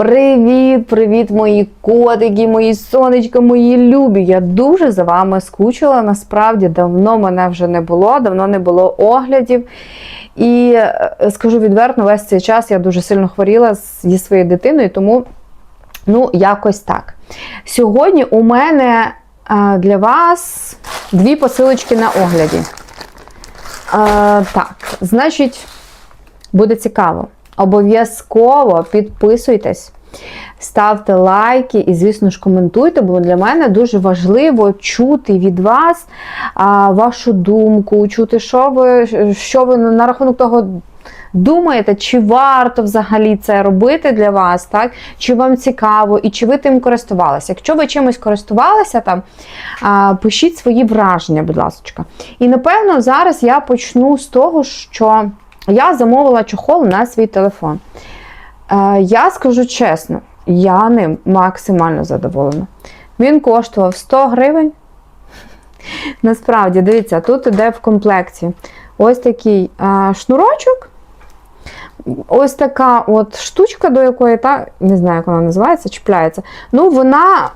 Привіт, привіт, мої котики, мої сонечка, мої любі. Я дуже за вами скучила. Насправді давно мене вже не було, давно не було оглядів. І е, скажу відверто, весь цей час я дуже сильно хворіла зі своєю дитиною, тому ну, якось так. Сьогодні у мене е, для вас дві посилочки на огляді. Е, так, значить, буде цікаво. Обов'язково підписуйтесь, ставте лайки і, звісно ж, коментуйте, бо для мене дуже важливо чути від вас а, вашу думку, чути, що ви, що ви на рахунок того думаєте, чи варто взагалі це робити для вас, так? чи вам цікаво, і чи ви тим користувалися. Якщо ви чимось користувалися, там, пишіть свої враження, будь ласка. І напевно зараз я почну з того, що я замовила чохол на свій телефон. Е, я скажу чесно, я ним максимально задоволена. Він коштував 100 гривень. Насправді, дивіться, тут іде в комплекті ось такий е, шнурочок. Ось така от штучка, до якої та, не знаю, як вона називається, чіпляється. Ну, вона,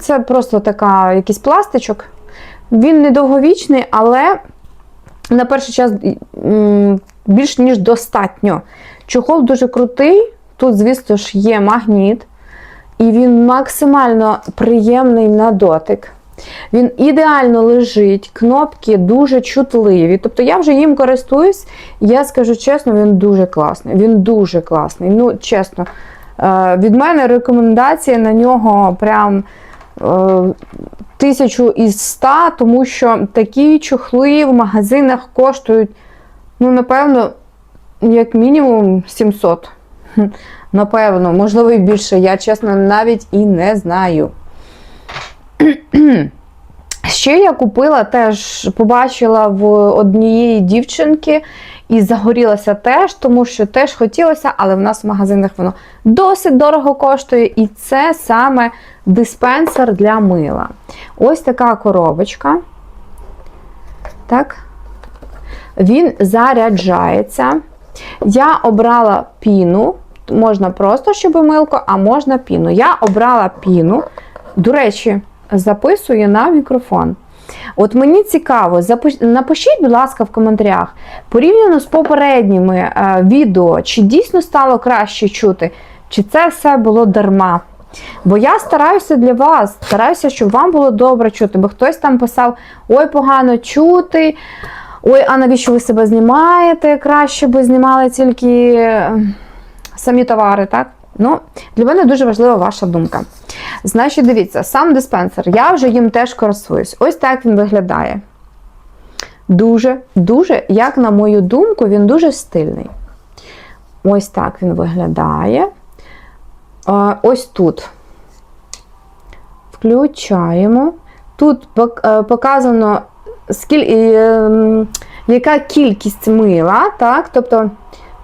це просто така, якийсь пластичок. Він недовговічний, але на перший час більш ніж достатньо. Чохол дуже крутий. Тут, звісно ж, є магніт, і він максимально приємний на дотик. Він ідеально лежить, кнопки дуже чутливі. Тобто я вже їм користуюсь, я скажу чесно, він дуже класний. Він дуже класний. Ну, чесно, е, від мене рекомендації на нього прям е, тисячу із ста, тому що такі чохли в магазинах коштують, ну, напевно, як мінімум 700. Напевно, можливо, і більше. Я чесно навіть і не знаю. Ще я купила теж, побачила в однієї дівчинки і загорілася теж, тому що теж хотілося, але в нас в магазинах воно досить дорого коштує. І це саме диспенсер для мила. Ось така коробочка. Так. Він заряджається. Я обрала піну. Можна просто, щоб милко, а можна піну. Я обрала піну. До речі, записую на мікрофон. От мені цікаво, напишіть, будь ласка, в коментарях, порівняно з попередніми е, відео, чи дійсно стало краще чути, чи це все було дарма. Бо я стараюся для вас, стараюся, щоб вам було добре чути, бо хтось там писав: ой, погано чути. Ой, а навіщо ви себе знімаєте? Краще би знімали тільки е, самі товари, так? Ну, для мене дуже важлива ваша думка. Значить, дивіться, сам диспенсер, я вже їм теж користуюсь. Ось так він виглядає. Дуже, дуже, як на мою думку, він дуже стильний. Ось так він виглядає. Ось тут. Включаємо. Тут е, показано, скіль, е, яка кількість мила. Так? Тобто,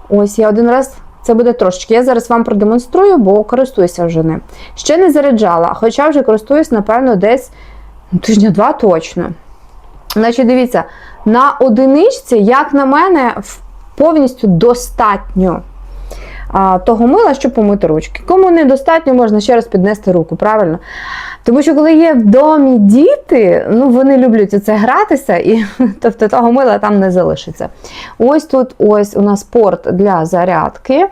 ось я один раз. Це буде трошечки. Я зараз вам продемонструю, бо користуюся вже ним. Ще не заряджала, хоча вже користуюсь, напевно, десь ну, тижня два точно. Значить, дивіться, на одиничці, як на мене, повністю достатньо того мила, щоб помити ручки. Кому недостатньо, можна ще раз піднести руку, правильно? Тому що коли є в домі діти, ну вони люблять у це гратися, і тобто того мила там не залишиться. Ось тут ось у нас порт для зарядки.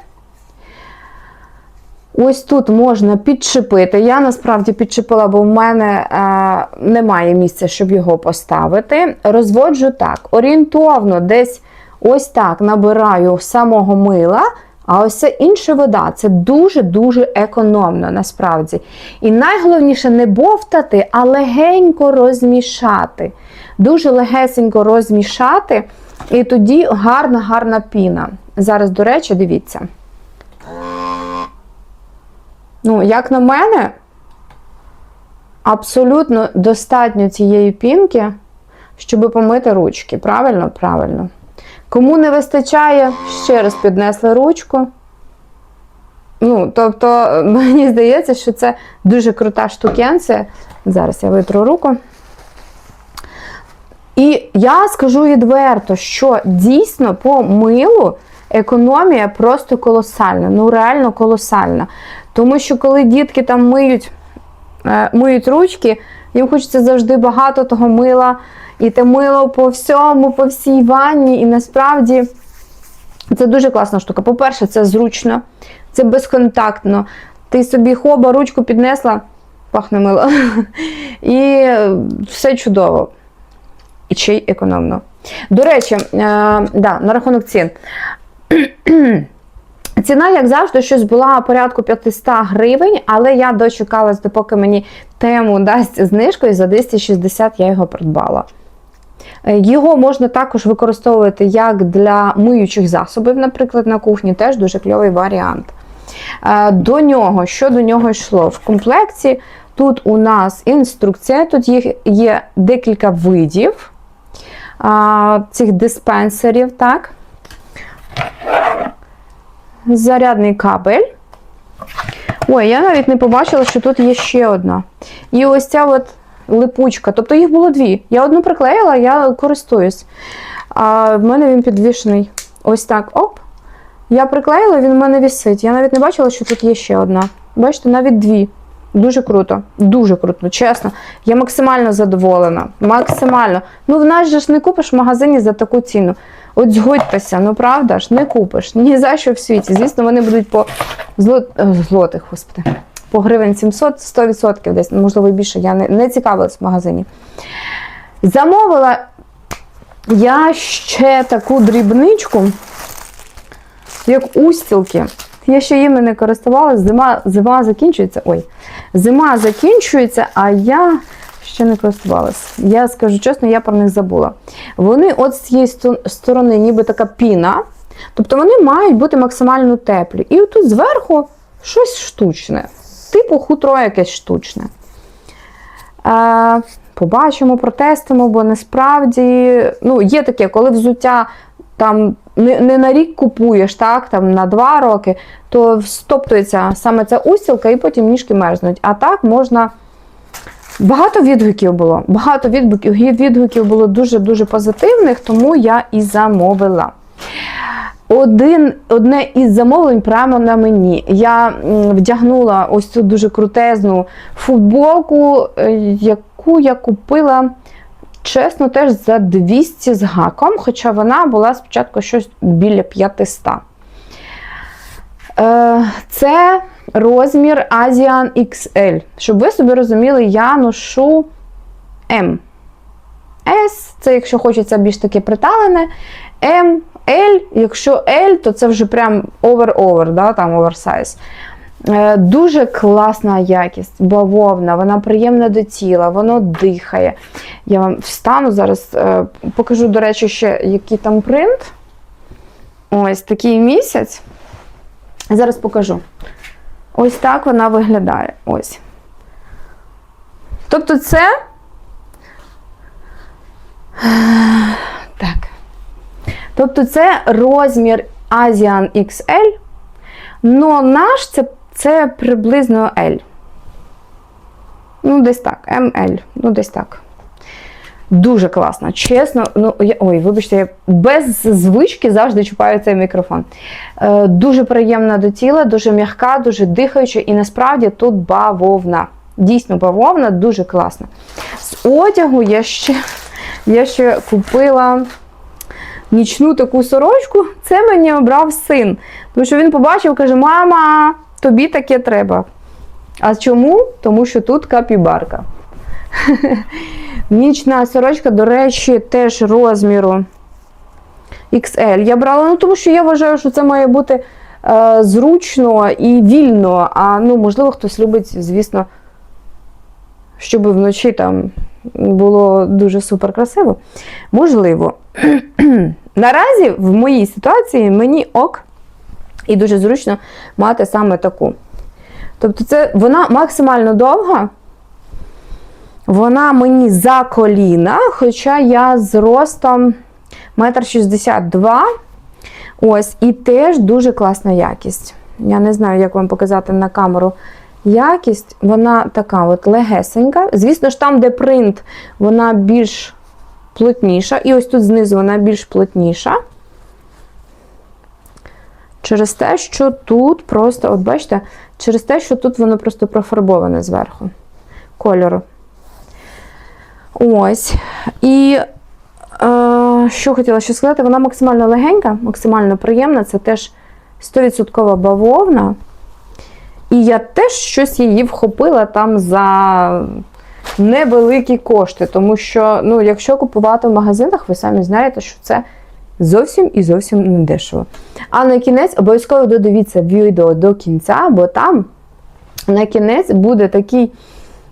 Ось тут можна підчепити. Я насправді підчепила, бо в мене е, немає місця, щоб його поставити. Розводжу так. Орієнтовно десь ось так набираю самого мила. А ось це інша вода. Це дуже-дуже економно насправді. І найголовніше не бовтати, а легенько розмішати. Дуже легесенько розмішати, і тоді гарна-гарна піна. Зараз, до речі, дивіться. Ну, як на мене, абсолютно достатньо цієї пінки, щоб помити ручки. Правильно? Правильно. Кому не вистачає, ще раз піднесли ручку. Ну, тобто, мені здається, що це дуже крута штукенція. Зараз я витру руку. І я скажу відверто, що дійсно по милу економія просто колосальна, ну реально колосальна. Тому що коли дітки там миють, е, миють ручки, їм хочеться завжди багато того мила, і те мило по всьому, по всій ванні. І насправді це дуже класна штука. По-перше, це зручно, це безконтактно. Ти собі хоба, ручку піднесла, пахне мило. І все чудово. І ще й економно. До речі, е, да, на рахунок цін. Ціна, як завжди, щось була порядку 500 гривень, але я дочекалась, допоки мені тему дасть знижкою, за 260 я його придбала. Е, Його можна також використовувати як для миючих засобів, наприклад, на кухні, теж дуже кльовий варіант. Е, До нього, що до нього йшло? В комплекті тут у нас інструкція, тут їх є декілька видів цих диспенсерів, так? Зарядний кабель. Ой, я навіть не побачила, що тут є ще одна. І ось ця от липучка. Тобто їх було дві. Я одну приклеїла, я користуюсь. А в мене він підвішений. Ось так. Оп. Я приклеїла, він в мене вісить. Я навіть не бачила, що тут є ще одна. Бачите, навіть дві. Дуже круто, дуже круто, чесно. Я максимально задоволена. Максимально. Ну, в нас же ж не купиш в магазині за таку ціну. От згодьтеся, ну правда ж, не купиш. Ні за що в світі. Звісно, вони будуть по е, злотих, господи, по гривень 700, 100% десь, можливо, більше. Я не, не цікавилась в магазині. Замовила я ще таку дрібничку, як устілки. Я ще їми не користувалася, зима, зима закінчується. Ой, зима закінчується, а я ще не користувалася. Я скажу чесно, я про них забула. Вони от з цієї сторони, ніби така піна. Тобто вони мають бути максимально теплі. І тут зверху щось штучне, типу хутро якесь штучне. Е, побачимо, протестимо, бо насправді ну, є таке, коли взуття там не, не на рік купуєш, так, там на два роки, то стоптується саме ця устілка і потім ніжки мерзнуть. А так можна. Багато відгуків було. Багато відгуків, відгуків було дуже-дуже позитивних, тому я і замовила. Один, одне із замовлень прямо на мені. Я вдягнула ось цю дуже крутезну футболку, е, яку я купила, чесно, теж за 200 з гаком, хоча вона була спочатку щось біля 500. Е, Це розмір Asian XL. Щоб ви собі розуміли, я ношу М. S, це якщо хочеться більш таке приталене. М, L, якщо L, то це вже прям over-over, да, там оверсайз. Е, Дуже класна якість, бавовна, вона приємна до тіла, воно дихає. Я вам встану зараз, е, покажу, до речі, ще який там принт. Ось такий місяць. Зараз покажу. Ось так вона виглядає. Ось. Тобто це. Так. Тобто це розмір Asian XL, но наш це, це приблизно L. Ну, десь так, ML, ну десь так. Дуже класно, чесно. Ну, я, ой, вибачте, я без звички завжди чіпаю цей мікрофон. Е, дуже приємна до тіла, дуже м'яка, дуже дихаюча, і насправді тут бавовна. Дійсно, бавовна, дуже класна. З одягу я ще, я ще купила нічну таку сорочку. Це мені обрав син. Тому що він побачив, каже: Мама, тобі таке треба. А чому? Тому що тут капібарка. Нічна сорочка, до речі, теж розміру XL. Я брала, ну тому що я вважаю, що це має бути е, зручно і вільно. А ну, можливо, хтось любить, звісно, щоб вночі там було дуже супер красиво. Можливо. Наразі в моїй ситуації мені ок і дуже зручно мати саме таку. Тобто, це вона максимально довга. Вона мені за коліна, хоча я з ростом 1,62 м. Ось, і теж дуже класна якість. Я не знаю, як вам показати на камеру якість. Вона така от легесенька. Звісно ж, там, де принт, вона більш плотніша. І ось тут знизу вона більш плотніша. Через те, що тут просто, от бачите, через те, що тут воно просто профарбоване зверху кольору. Ось. І е, що хотіла ще сказати, вона максимально легенька, максимально приємна. Це теж 100% бавовна. І я теж щось її вхопила там за невеликі кошти. Тому що, ну, якщо купувати в магазинах, ви самі знаєте, що це зовсім і зовсім не дешево. А на кінець обов'язково додивіться відео до кінця, бо там на кінець буде такий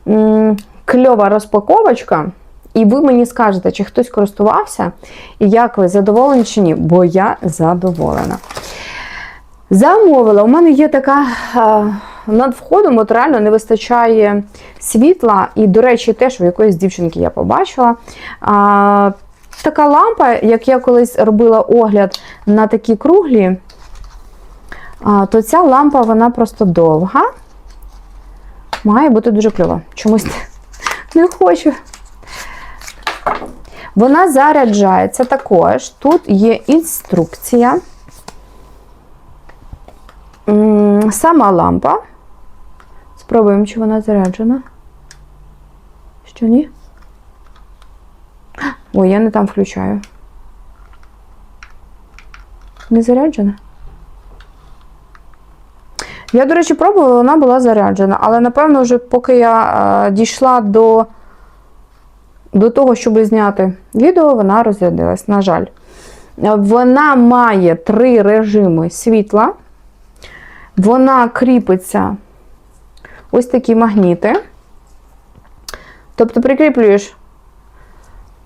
м, кльова розпаковочка. І ви мені скажете, чи хтось користувався, і як ви задоволені чи ні, бо я задоволена. Замовила, у мене є така над входом, от реально не вистачає світла. І, до речі, теж у якоїсь дівчинки я побачила. А, така лампа, як я колись робила огляд на такі круглі, а, то ця лампа вона просто довга. Має бути дуже кльова. Чомусь не хочу. Вона заряджається також. Тут є інструкція. Сама лампа. Спробуємо, чи вона заряджена. Що ні? Ой, я не там включаю. Не заряджена? Я, до речі, пробувала, вона була заряджена, але напевно, вже поки я е, дійшла до, до того, щоб зняти відео, вона розрядилась, на жаль. Вона має три режими світла. Вона кріпиться ось такі магніти. Тобто прикріплюєш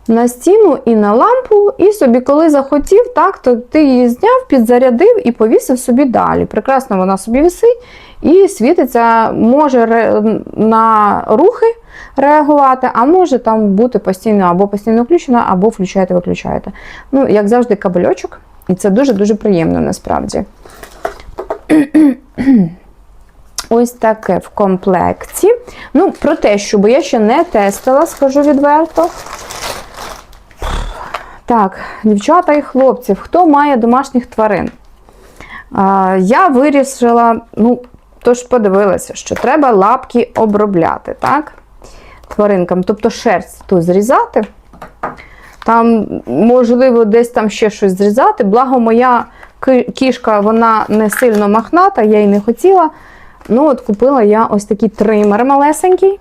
на стіну і на лампу, і собі, коли захотів, так, то ти її зняв, підзарядив і повісив собі далі. Прекрасно вона собі висить і світиться, може на рухи реагувати, а може там бути постійно або постійно включена, або включаєте-виключаєте. Ну, як завжди, кабельочок, і це дуже-дуже приємно насправді. Ось таке в комплекті. Ну, про те, що бо я ще не тестила, скажу відверто. Так, дівчата і хлопці, хто має домашніх тварин? А, я вирішила, ну, тож подивилася, що треба лапки обробляти, так? Тваринкам, тобто шерсть тут зрізати. Там, можливо, десь там ще щось зрізати. Благо, моя кішка, вона не сильно махната, я й не хотіла. Ну, от купила я ось такий тример малесенький.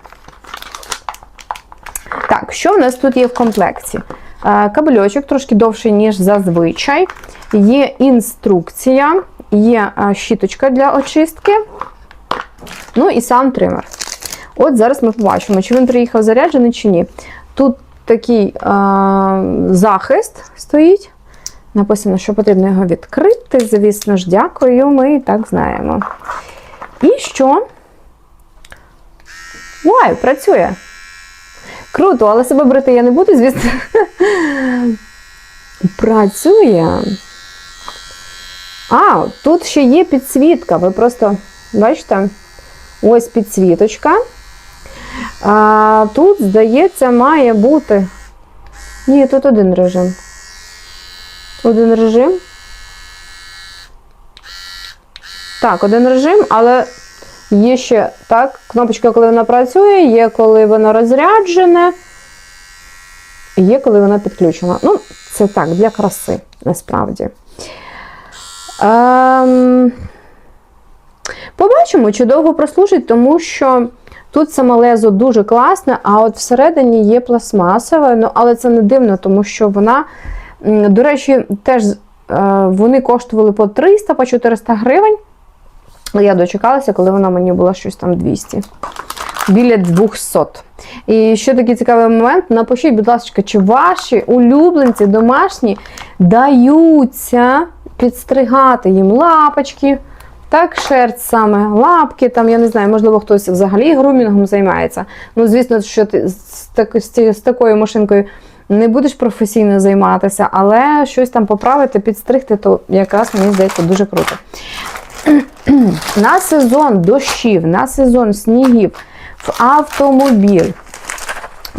Так, що в нас тут є в комплекті? Е, Кабельочок трошки довший, ніж зазвичай. Є інструкція, є е, щіточка для очистки. Ну і сам тример. От зараз ми побачимо, чи він приїхав заряджений, чи ні. Тут такий е, захист стоїть. Написано, що потрібно його відкрити. Звісно ж, дякую, ми і так знаємо. І що? Ой, працює. Круто, але себе брати я не буду, звісно. Працює. А, тут ще є підсвітка. Ви просто бачите? Ось підсвіточка. А, тут, здається, має бути. Ні, тут один режим. Один режим. Так, один режим, але є ще так, кнопочка, коли вона працює, є коли вона розряджене, є коли вона підключена. Ну, це так, для краси, насправді. Ем... Побачимо, чи довго прослужить, тому що тут саме лезо дуже класне, а от всередині є пластмасове, ну, але це не дивно, тому що вона, до речі, теж е, вони коштували по 300, по 400 гривень. Я дочекалася, коли вона мені була щось там 200. Біля 200. І ще такий цікавий момент. Напишіть, будь ласка, чи ваші улюбленці домашні даються підстригати їм лапочки, так, шерсть саме, лапки, там, я не знаю, можливо, хтось взагалі грумінгом займається. Ну, звісно, що ти з, так, з, з такою машинкою не будеш професійно займатися, але щось там поправити, підстригти, то якраз мені здається дуже круто. На сезон дощів, на сезон снігів в автомобіль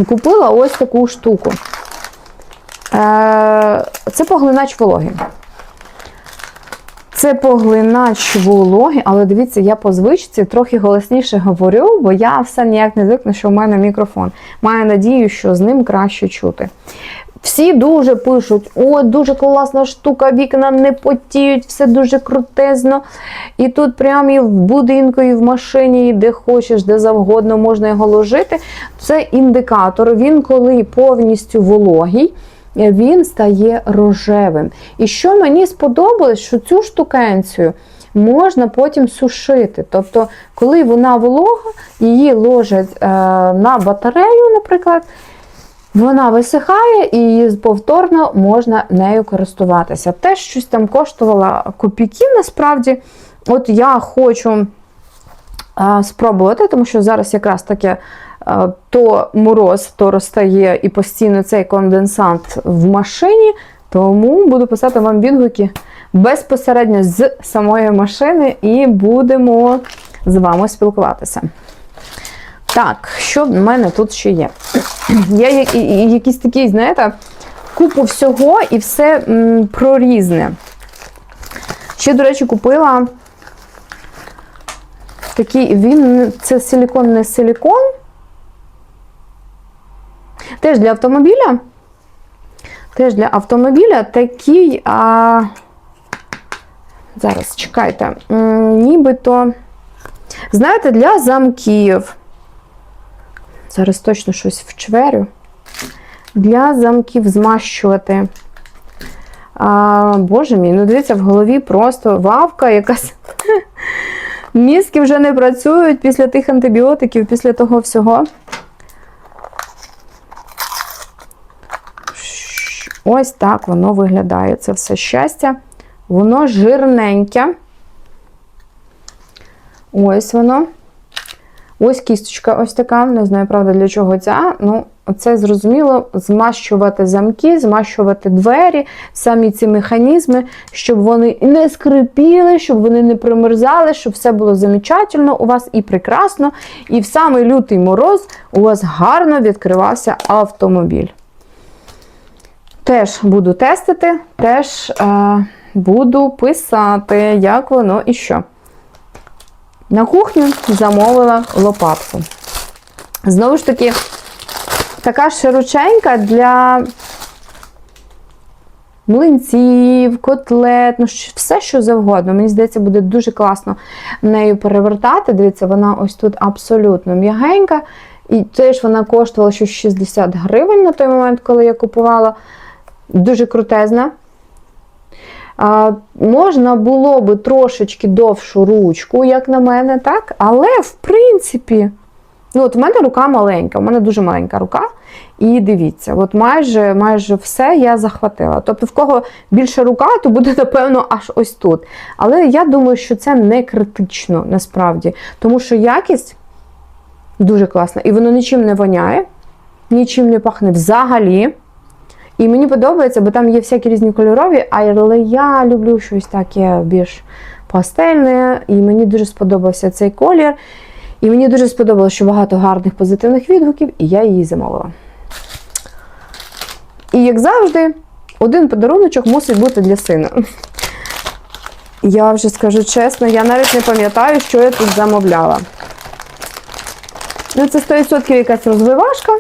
купила ось таку штуку. Е, Це поглинач вологи. Це поглинач вологи, але дивіться, я по звичці трохи голосніше говорю, бо я все ніяк не звикну, що в мене мікрофон. Маю надію, що з ним краще чути. Всі дуже пишуть: о, дуже класна штука, вікна не потіють, все дуже крутезно. І тут прямо і в будинку, і в машині, і де хочеш, де завгодно можна його ложити. Це індикатор. Він коли повністю вологий. Він стає рожевим. І що мені сподобалось, що цю штукенцію можна потім сушити. Тобто, коли вона волога, її ложать е, на батарею, наприклад, вона висихає і повторно можна нею користуватися. Теж щось там коштувало копійків насправді. От я хочу спробувати, тому що зараз якраз таке то мороз, то розтає і постійно цей конденсант в машині, тому буду писати вам відгуки безпосередньо з самої машини і будемо з вами спілкуватися. Так, що в мене тут ще є? Є я- і- і- якісь такі, знаєте, купу всього і все м, про різне. Ще, до речі, купила такий, він це силікон, не силікон. Теж для автомобіля. Теж для автомобіля такий, а, зараз чекайте, нібито, знаєте, для замків. Зараз точно щось вчверю. Для замків змащувати. А, Боже мій, ну дивіться, в голові просто вавка якась. Мізки вже не працюють після тих антибіотиків, після того всього. Ось так воно виглядає. Це все щастя. Воно жирненьке. Ось воно. Ось кісточка ось така, не знаю, правда, для чого ця. Ну, це зрозуміло, змащувати замки, змащувати двері, самі ці механізми, щоб вони не скрипіли, щоб вони не примерзали, щоб все було замечательно у вас і прекрасно. І в самий лютий мороз у вас гарно відкривався автомобіль. Теж буду тестити, теж е, буду писати, як воно і що. На кухню замовила лопатку. Знову ж таки, така широченька для млинців, котлет, ну все, що завгодно. Мені здається, буде дуже класно нею перевертати. Дивіться, вона ось тут абсолютно м'ягенька. І теж вона коштувала щось 60 гривень на той момент, коли я купувала. Дуже крутезна. Можна було би трошечки довшу ручку, як на мене, так? Але, в принципі, ну, от в мене рука маленька, в мене дуже маленька рука. І дивіться, от майже, майже все я захватила. Тобто, в кого більша рука, то буде, напевно, аж ось тут. Але я думаю, що це не критично насправді, тому що якість дуже класна. І воно нічим не воняє, нічим не пахне взагалі. І мені подобається, бо там є всякі різні кольорові, але я люблю щось таке більш пастельне, і мені дуже сподобався цей колір. І мені дуже сподобалося, що багато гарних позитивних відгуків, і я її замовила. І як завжди, один подаруночок мусить бути для сина. Я вже скажу чесно, я навіть не пам'ятаю, що я тут замовляла. Ну, це 100% якась розвивашка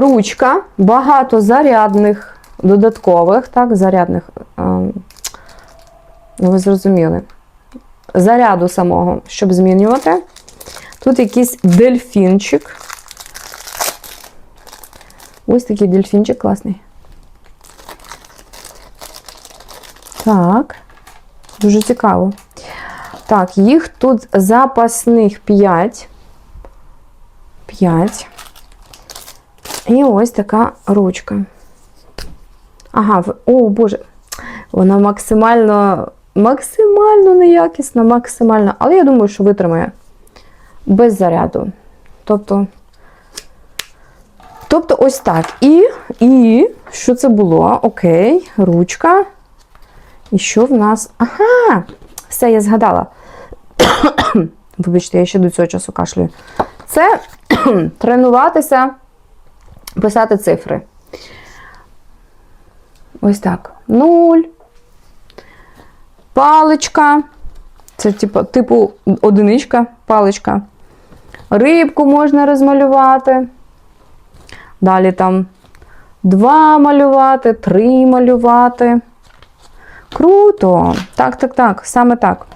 ручка, багато зарядних, додаткових, так, зарядних, ем, ну, ви зрозуміли, заряду самого, щоб змінювати. Тут якийсь дельфінчик. Ось такий дельфінчик класний. Так, дуже цікаво. Так, їх тут запасних 5. 5. І ось така ручка. Ага, о Боже, вона максимально, максимально неякісна, максимально. Але я думаю, що витримає без заряду. Тобто, тобто ось так. І, і що це було? Окей, ручка. І що в нас? Ага! Все, я згадала. Вибачте, я ще до цього часу кашлюю. Це тренуватися писати цифри. Ось так. 0, паличка. Це типу, типу одиничка, паличка. Рибку можна розмалювати. Далі там два малювати, три малювати. Круто! Так, так, так, саме так.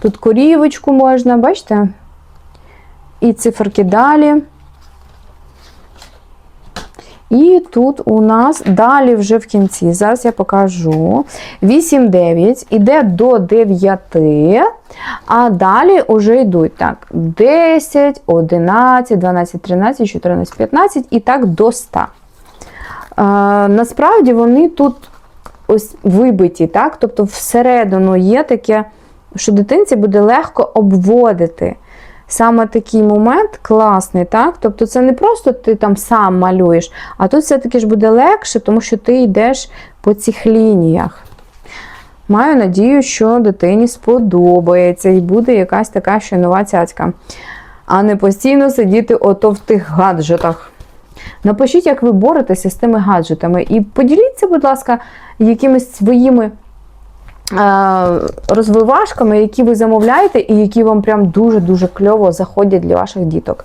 Тут корівочку можна, бачите? І циферки далі. І тут у нас далі вже в кінці. Зараз я покажу. 8, 9, іде до 9, а далі вже йдуть так: 10, 11, 12, 13, 14, 15 і так до 100. А, насправді вони тут ось вибиті, так? Тобто всередину є таке, що дитинці буде легко обводити. Саме такий момент класний, так? Тобто це не просто ти там сам малюєш, а тут все-таки ж буде легше, тому що ти йдеш по цих лініях. Маю надію, що дитині сподобається і буде якась така ще нова цяцька. А не постійно сидіти ото в тих гаджетах. Напишіть, як ви боретеся з тими гаджетами. І поділіться, будь ласка, якимись своїми розвивашками, які ви замовляєте, і які вам прям дуже-дуже кльово заходять для ваших діток.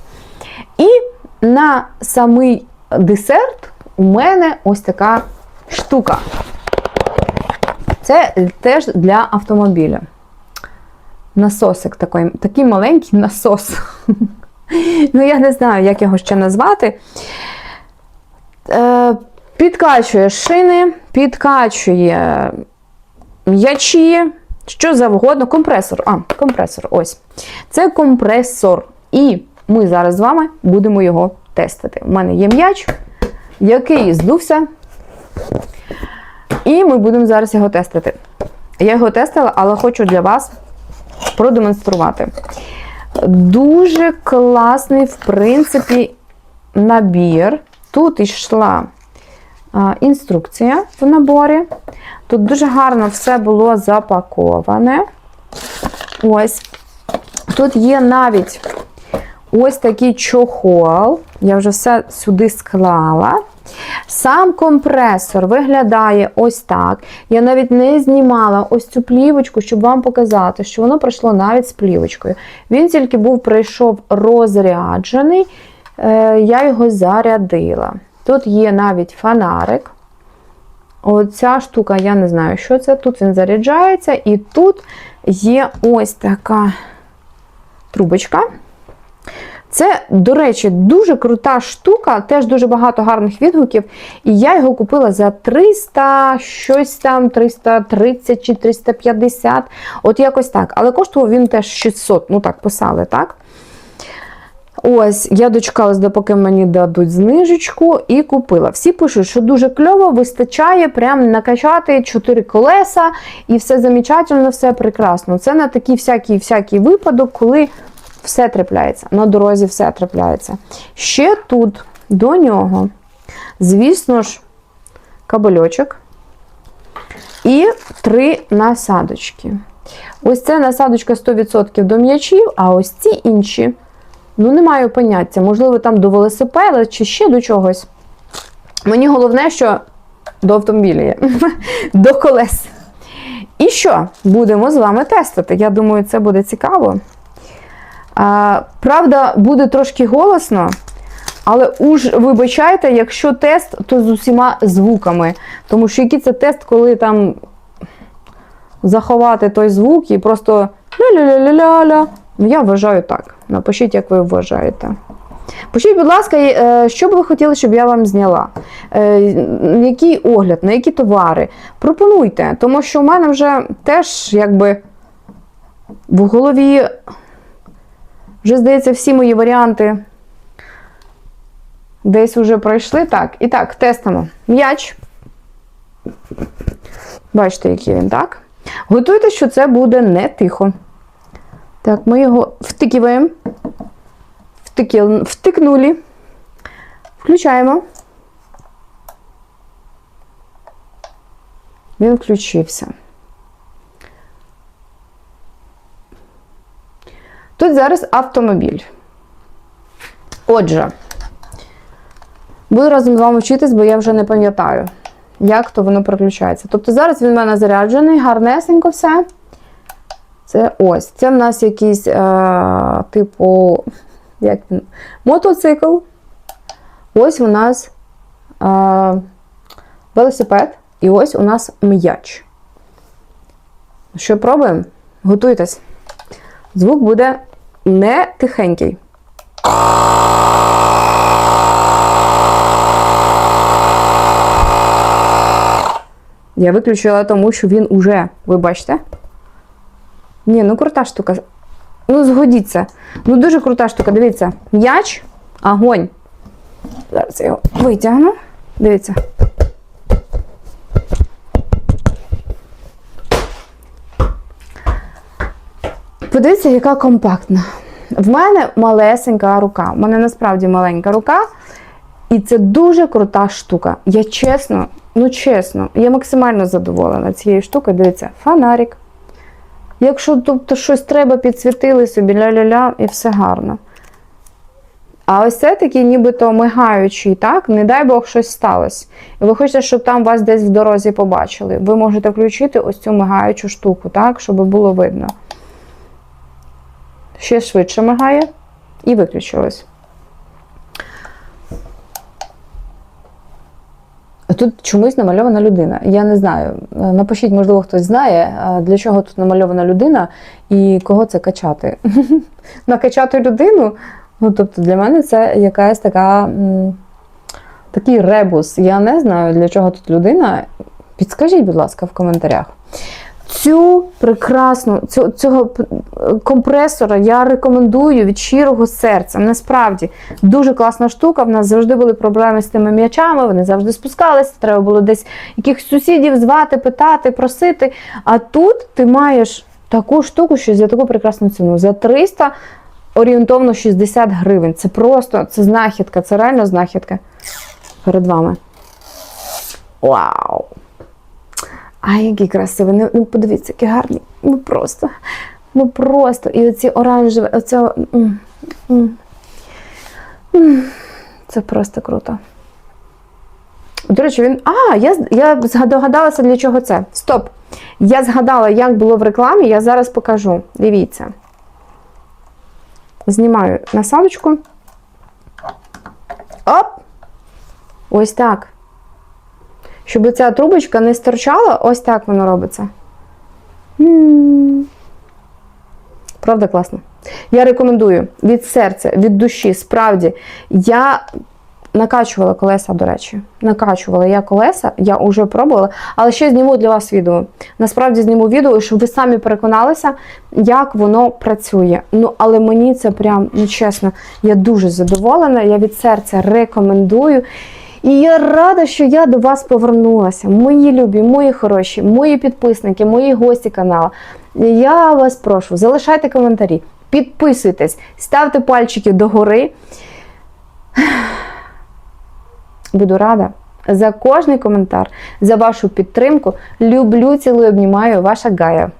І на самий десерт у мене ось така штука. Це теж для автомобіля. Насосик такий, такий маленький насос. Ну, я не знаю, як його ще назвати. Е, Підкачує шини, підкачує м'ячі, що завгодно. Компресор. А, компресор. Ось. Це компресор. І ми зараз з вами будемо його тестити. У мене є м'яч, який здувся. І ми будемо зараз його тестити. Я його тестила, але хочу для вас продемонструвати. Дуже класний, в принципі, набір. Тут йшла інструкція в наборі. Тут дуже гарно все було запаковане. Ось. Тут є навіть ось такий чохол. Я вже все сюди склала. Сам компресор виглядає ось так. Я навіть не знімала ось цю плівочку, щоб вам показати, що воно пройшло навіть з плівочкою. Він тільки був прийшов розряджений, е, я його зарядила. Тут є навіть фонарик. Оця штука, я не знаю, що це. Тут він заряджається, і тут є ось така трубочка. Це, до речі, дуже крута штука, теж дуже багато гарних відгуків. І я його купила за 300, щось там, 330 чи 350. От якось так. Але коштував він теж 600, ну так, писали, так? Ось, я дочекалась, допоки мені дадуть знижечку, і купила. Всі пишуть, що дуже кльово, вистачає прям накачати 4 колеса, і все замечательно, все прекрасно. Це на такий всякий всякий випадок, коли все трапляється. На дорозі все трапляється. Ще тут до нього, звісно ж, кабельочок і три насадочки. Ось це насадочка 100% до м'ячів, а ось ці інші. Ну, не маю поняття. Можливо, там до велосипеда чи ще до чогось. Мені головне, що до автомобіля є, до колес. І що? Будемо з вами тестити. Я думаю, це буде цікаво. А, Правда, буде трошки голосно, але уж вибачайте, якщо тест, то з усіма звуками. Тому що який це тест, коли там заховати той звук і просто ля-ля-ля-ля-ля. Ну, я вважаю так. Напишіть, як ви вважаєте. Пишіть, будь ласка, е, що б ви хотіли, щоб я вам зняла? Е, Який огляд, на які товари? Пропонуйте, тому що в мене вже теж якби в голові, вже, здається, всі мої варіанти десь вже пройшли. Так, і так, тестимо. М'яч. Бачите, який він, так? Готуйте, що це буде не тихо. Так, ми його втикиваємо. Втикли, втикнули. Включаємо. Він включився. Тут зараз автомобіль. Отже, буду разом з вами вчитись, бо я вже не пам'ятаю, як то воно переключається. Тобто зараз він в мене заряджений, гарнесенько все. Це ось. Це в нас якийсь, е, типу, як він? Мотоцикл. Ось у нас е, велосипед. І ось у нас м'яч. Що пробуємо? Готуйтесь. Звук буде не тихенький. Я виключила тому, що він уже, ви бачите? Ні, ну крута штука. Ну, згодіться. Ну, дуже крута штука. Дивіться. М'яч, огонь. Зараз я його витягну. Дивіться. Подивіться, яка компактна. В мене малесенька рука. В мене насправді маленька рука. І це дуже крута штука. Я чесно, ну чесно, я максимально задоволена цією штукою. Дивіться, фонарик. Якщо тобто щось треба, підсвітили собі ля-ля-ля, і все гарно. А ось це такий нібито мигаючий, так? Не дай Бог щось сталося. І ви хочете, щоб там вас десь в дорозі побачили. Ви можете включити ось цю мигаючу штуку, так, щоб було видно. Ще швидше мигає і виключилось. Тут чомусь намальована людина. Я не знаю. Е, Напишіть, можливо, хтось знає, е, для чого тут намальована людина і кого це качати. Накачати людину. Ну, тобто, для мене це якась така такий ребус. Я не знаю, для чого тут людина. Підскажіть, будь ласка, в коментарях. Цю прекрасну, цю, цього компресора я рекомендую від щирого серця. Насправді дуже класна штука. В нас завжди були проблеми з тими м'ячами, вони завжди спускалися. Треба було десь якихось сусідів звати, питати, просити. А тут ти маєш таку штуку, що за таку прекрасну ціну. За 300 орієнтовно 60 гривень. Це просто це знахідка, це реально знахідка перед вами. Вау! Ай, який красивий. Ну, ну подивіться, який гарний. Ну просто. Ну просто. І оці оранжеві, оце. Це просто круто. До речі, він. А, я, я здогадалася, для чого це. Стоп! Я згадала, як було в рекламі, я зараз покажу. Дивіться. Знімаю насадочку. Оп! Ось так. Щоб ця трубочка не стирчала, ось так воно робиться. Правда, класно. Я рекомендую від серця, від душі, справді. Я накачувала колеса, до речі. Накачувала я колеса, я вже пробувала, але ще зніму для вас відео. Насправді зніму відео, щоб ви самі переконалися, як воно працює. Ну, але мені це прям, ну чесно, я дуже задоволена. Я від серця рекомендую. І я рада, що я до вас повернулася. Мої любі, мої хороші, мої підписники, мої гості каналу. Я вас прошу, залишайте коментарі, підписуйтесь, ставте пальчики догори. Буду рада за кожний коментар, за вашу підтримку. Люблю, цілую, обнімаю, ваша Гая.